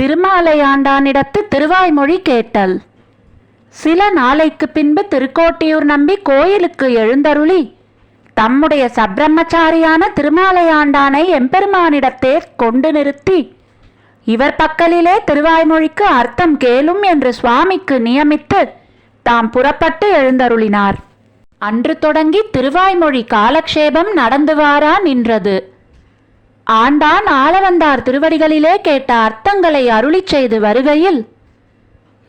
திருமாலையாண்டானிடத்து திருவாய்மொழி கேட்டல். சில நாளைக்கு பின்பு திருக்கோட்டியூர் நம்பி கோயிலுக்கு எழுந்தருளி தம்முடைய சப்ரம்மச்சாரியான திருமாலையாண்டானை எம்பெருமானிடத்தே கொண்டு நிறுத்தி இவர் பக்கலிலே திருவாய்மொழிக்கு அர்த்தம் கேளும் என்று சுவாமிக்கு நியமித்து தாம் புறப்பட்டு எழுந்தருளினார். அன்று தொடங்கி திருவாய்மொழி காலக்ஷேபம் நடந்து வாரா நின்றது. ஆண்டான் ஆளவந்தார் திருவடிகளிலே கேட்ட அர்த்தங்களை அருளிச் செய்து வருகையில்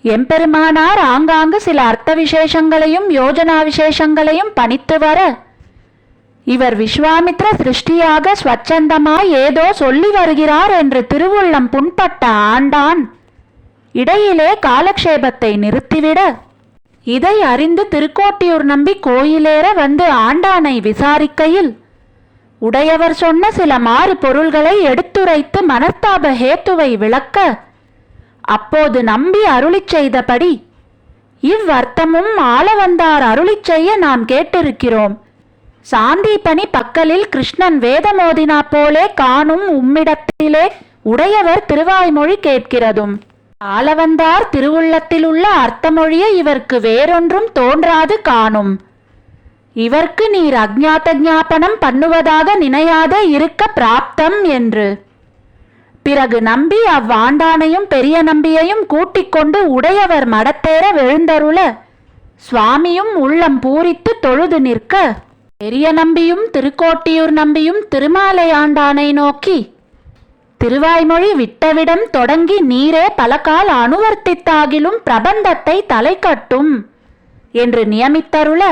எம்பெருமானார் ஆங்காங்கு சில அர்த்த விசேஷங்களையும் யோஜனா விசேஷங்களையும் பணித்து வர இவர் விஸ்வாமித்ர சிருஷ்டியாக ஸ்வச்சந்தமாய் ஏதோ சொல்லி வருகிறார் என்று திருவுள்ளம் புண்பட்ட ஆண்டான் இடையிலே காலக்ஷேபத்தை நிறுத்திவிட இதை அறிந்து திருக்கோட்டியூர் நம்பி கோயிலேற வந்து ஆண்டானை விசாரிக்கையில் உடையவர் சொன்ன சில மாறு பொருள்களை எடுத்துரைத்து மனஸ்தாப ஹேத்துவை விளக்க அப்போது நம்பி அருளிச் செய்தபடி இவ்வர்த்தமும் ஆளவந்தார் அருளிச் செய்ய நாம் கேட்டிருக்கிறோம். சாந்தீபனி பக்கலில் கிருஷ்ணன் வேதமோதினா போலே காணும் உம்மிடத்திலே உடையவர் திருவாய்மொழி கேட்கிறதும். ஆளவந்தார் திருவுள்ளத்தில் உள்ள அர்த்தமொழியை இவர்க்கு வேறொன்றும் தோன்றாது காணும். இவர்க்கு நீர் அஜாத்த ஞாபனம் பண்ணுவதாக நினையாத இருக்க பிராப்தம் என்று. பிறகு நம்பி அவ்வாண்டானையும் பெரிய நம்பியையும் கூட்டிக் கொண்டு உடையவர் மடத்தேற விழுந்தருள சுவாமியும் உள்ளம் பூரித்து தொழுது நிற்க. பெரிய நம்பியும் திருக்கோட்டியூர் நம்பியும் திருமாலை ஆண்டானை நோக்கி திருவாய்மொழி விட்டவிடம் தொடங்கி நீரே பலகால் அனுவர்த்தித்தாகிலும் பிரபந்தத்தை தலை கட்டும் என்று நியமித்தருள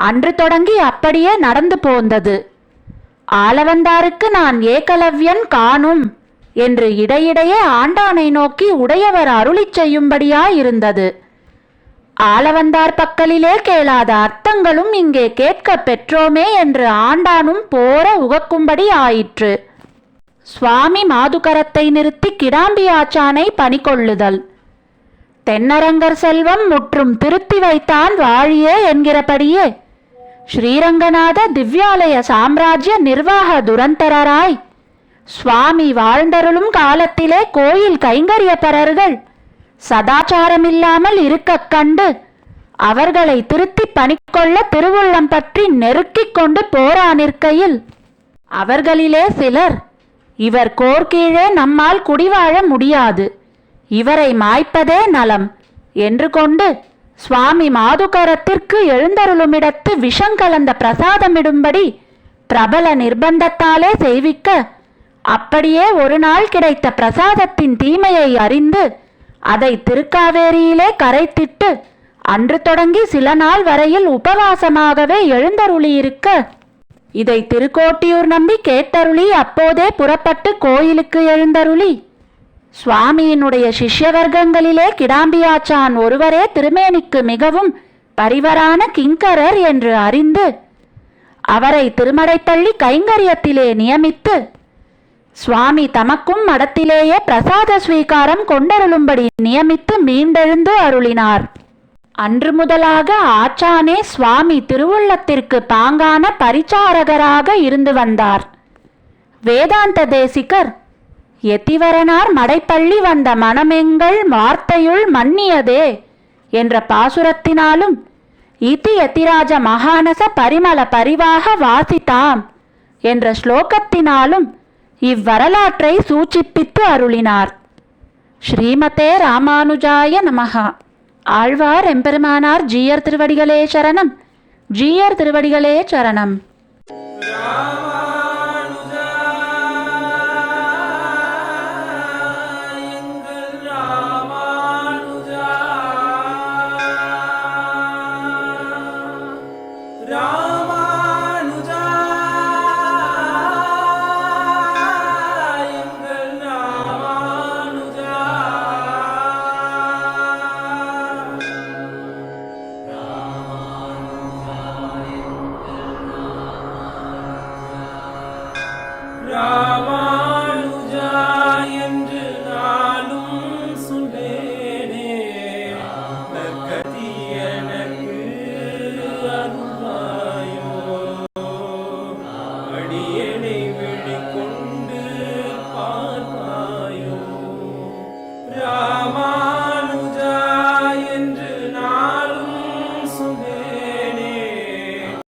அன்று தொடங்கி அப்படியே நடந்து போந்தது. ஆளவந்தாருக்கு நான் ஏகலவ்யன் காணும் என்று இடையிடையே ஆண்டானை நோக்கி உடையவர் அருளிச் செய்யும்படியாயிருந்தது. ஆளவந்தார் பக்கலிலே கேளாத அர்த்தங்களும் இங்கே கேட்கப் பெற்றோமே என்று ஆண்டானும் போர உகக்கும்படி ஆயிற்று. சுவாமி மாதுகரத்தை நிறுத்தி கிடாம்பி ஆச்சானை பணிகொள்ளுதல். தென்னரங்கர் செல்வம் முற்றும் திருத்தி வைத்தான் வாழியே என்கிறபடியே ஸ்ரீரங்கநாத திவ்யாலய சாம்ராஜ்ய நிர்வாக துரந்தரராய். சுவாமி வாழ்ந்தருளும் காலத்திலே கோயில் கைங்கரியப்பரர்கள் சதாச்சாரமில்லாமல் இருக்கக் கண்டு அவர்களை திருத்தி பணிக்கொள்ள திருவுள்ளம் பற்றி நெருக்கிக் கொண்டு போரா நிற்கையில். அவர்களிலே சிலர் இவர் கோர்கீழே நம்மால் குடிவாழ முடியாது. இவரை மாய்ப்பதே நலம் என்று கொண்டு சுவாமி மாதுகரத்திற்கு எழுந்தருளுமிடத்து விஷம் கலந்த பிரசாதமிடும்படி பிரபல நிர்பந்தத்தாலே செய்விக்க அப்படியே ஒரு நாள் கிடைத்த பிரசாதத்தின் தீமையை அறிந்து அதை திருக்காவேரியிலே கரைத்திட்டு அன்று தொடங்கி சில நாள் வரையில் உபவாசமாகவே எழுந்தருளியிருக்க. இதை திருக்கோட்டியூர் நம்பி கேட்டருளி அப்போதே புறப்பட்டு கோயிலுக்கு எழுந்தருளி சுவாமியினுடைய சிஷ்ய வர்க்கங்களிலே கிடாம்பியாச்சான் ஒருவரே திருமேனிக்கு மிகவும் பரிவரான கிங்கரர் என்று அறிந்து அவரை திருமடைப்பள்ளி கைங்கரியத்திலே நியமித்து சுவாமி தமக்கும் மடத்திலேயே பிரசாத ஸ்வீகாரம் கொண்டருளும்படி நியமித்து மீண்டெழுந்து அருளினார். அன்று முதலாக ஆச்சானே சுவாமி திருவுள்ளத்திற்கு பாங்கான பரிச்சாரகராக இருந்து வந்தார். வேதாந்த தேசிகர் எத்திவரனார் மடைப்பள்ளி வந்த மனமெங்கள் வார்த்தையுள் மன்னியதே என்ற பாசுரத்தினாலும் இதி எத்திராஜ மகானச பரிமள பரிவாக வாசித்தாம் என்ற ஸ்லோகத்தினாலும் இவ்வரலாற்றை சூச்சிப்பித்து அருளினார். ஸ்ரீமதே ராமானுஜாய நமகா ஆழ்வார் எம்பெருமானார் ஜீயர் திருவடிகளே சரணம். ஜீயர் திருவடிகளே சரணம்.